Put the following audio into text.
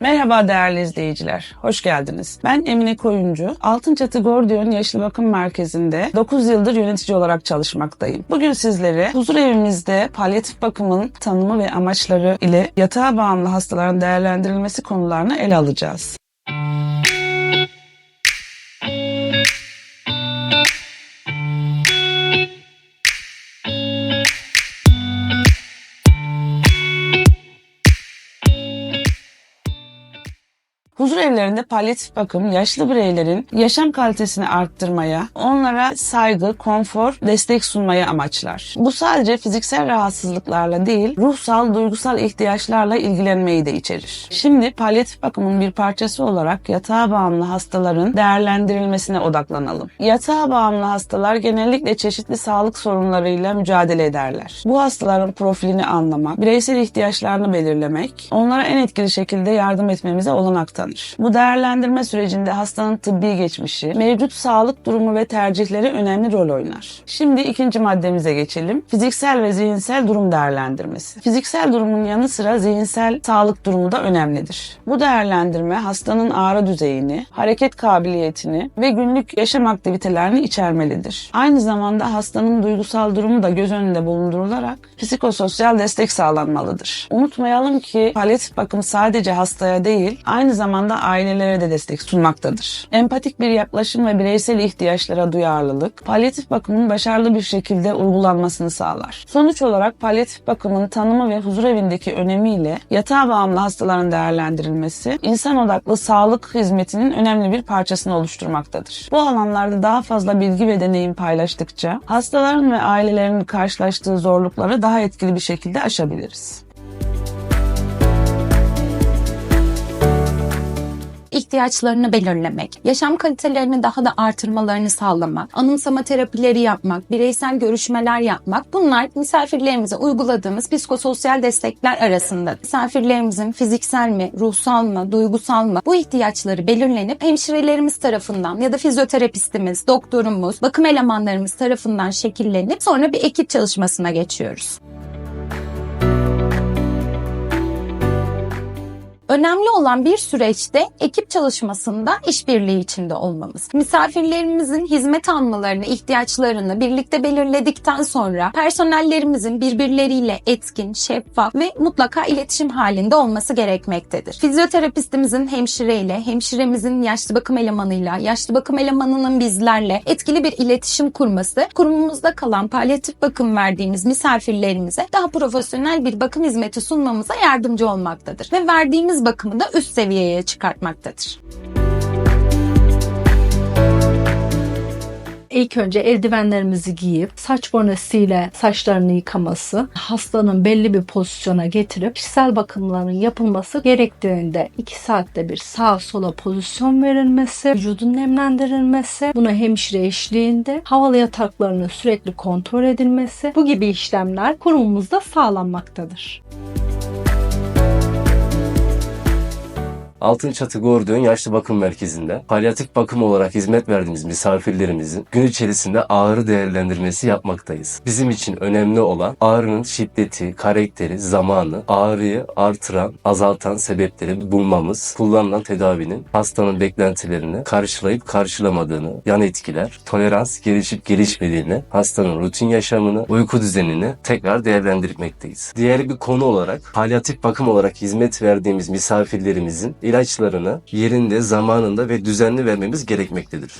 Merhaba değerli izleyiciler, hoş geldiniz. Ben Emine Koyuncu, Altınçatı Gordiyon Yaşlı Bakım Merkezi'nde 9 yıldır yönetici olarak çalışmaktayım. Bugün sizlere huzur evimizde palyatif bakımın tanımı ve amaçları ile yatağa bağımlı hastaların değerlendirilmesi konularını ele alacağız. Huzur evlerinde palyatif bakım yaşlı bireylerin yaşam kalitesini arttırmaya, onlara saygı, konfor, destek sunmayı amaçlar. Bu sadece fiziksel rahatsızlıklarla değil, ruhsal, duygusal ihtiyaçlarla ilgilenmeyi de içerir. Şimdi palyatif bakımın bir parçası olarak yatağa bağımlı hastaların değerlendirilmesine odaklanalım. Yatağa bağımlı hastalar genellikle çeşitli sağlık sorunlarıyla mücadele ederler. Bu hastaların profilini anlamak, bireysel ihtiyaçlarını belirlemek, onlara en etkili şekilde yardım etmemize olanak tanır. Bu değerlendirme sürecinde hastanın tıbbi geçmişi, mevcut sağlık durumu ve tercihleri önemli rol oynar. Şimdi ikinci maddemize geçelim. Fiziksel ve zihinsel durum değerlendirmesi. Fiziksel durumun yanı sıra zihinsel sağlık durumu da önemlidir. Bu değerlendirme hastanın ağrı düzeyini, hareket kabiliyetini ve günlük yaşam aktivitelerini içermelidir. Aynı zamanda hastanın duygusal durumu da göz önünde bulundurularak psikososyal destek sağlanmalıdır. Unutmayalım ki palyatif bakım sadece hastaya değil, aynı zamanda ailelere de destek sunmaktadır. Empatik bir yaklaşım ve bireysel ihtiyaçlara duyarlılık, palyatif bakımın başarılı bir şekilde uygulanmasını sağlar. Sonuç olarak palyatif bakımın tanımı ve huzur evindeki önemiyle yatağa bağımlı hastaların değerlendirilmesi, insan odaklı sağlık hizmetinin önemli bir parçasını oluşturmaktadır. Bu alanlarda daha fazla bilgi ve deneyim paylaştıkça hastaların ve ailelerin karşılaştığı zorlukları daha etkili bir şekilde aşabiliriz. İhtiyaçlarını belirlemek, yaşam kalitelerini daha da artırmalarını sağlamak, anımsama terapileri yapmak, bireysel görüşmeler yapmak bunlar misafirlerimize uyguladığımız psikososyal destekler arasında. Misafirlerimizin fiziksel mi, ruhsal mı, duygusal mı bu ihtiyaçları belirlenip hemşirelerimiz tarafından ya da fizyoterapistimiz, doktorumuz, bakım elemanlarımız tarafından şekillenip sonra bir ekip çalışmasına geçiyoruz. Önemli olan bir süreçte ekip çalışmasında işbirliği içinde olmamız. Misafirlerimizin hizmet almalarını, ihtiyaçlarını birlikte belirledikten sonra personellerimizin birbirleriyle etkin, şeffaf ve mutlaka iletişim halinde olması gerekmektedir. Fizyoterapistimizin hemşireyle, hemşiremizin yaşlı bakım elemanıyla, yaşlı bakım elemanının bizlerle etkili bir iletişim kurması, kurumumuzda kalan palyatif bakım verdiğimiz misafirlerimize daha profesyonel bir bakım hizmeti sunmamıza yardımcı olmaktadır. Ve verdiğimiz bakımı da üst seviyeye çıkartmaktadır. İlk önce eldivenlerimizi giyip saç bonesiyle saçlarını yıkaması, hastanın belli bir pozisyona getirip kişisel bakımların yapılması gerektiğinde 2 saatte bir sağa sola pozisyon verilmesi, vücudun nemlendirilmesi, buna hemşire eşliğinde havalı yataklarının sürekli kontrol edilmesi bu gibi işlemler kurumumuzda sağlanmaktadır. Altınçatı Gordiyon Yaşlı Bakım Merkezi'nde palyatif bakım olarak hizmet verdiğimiz misafirlerimizin gün içerisinde ağrı değerlendirmesi yapmaktayız. Bizim için önemli olan ağrının şiddeti, karakteri, zamanı, ağrıyı artıran, azaltan sebepleri bulmamız, kullanılan tedavinin hastanın beklentilerini karşılayıp karşılamadığını, yan etkiler, tolerans gelişip gelişmediğini, hastanın rutin yaşamını, uyku düzenini tekrar değerlendirmekteyiz. Diğer bir konu olarak palyatif bakım olarak hizmet verdiğimiz misafirlerimizin ilaçlarını yerinde, zamanında ve düzenli vermemiz gerekmektedir.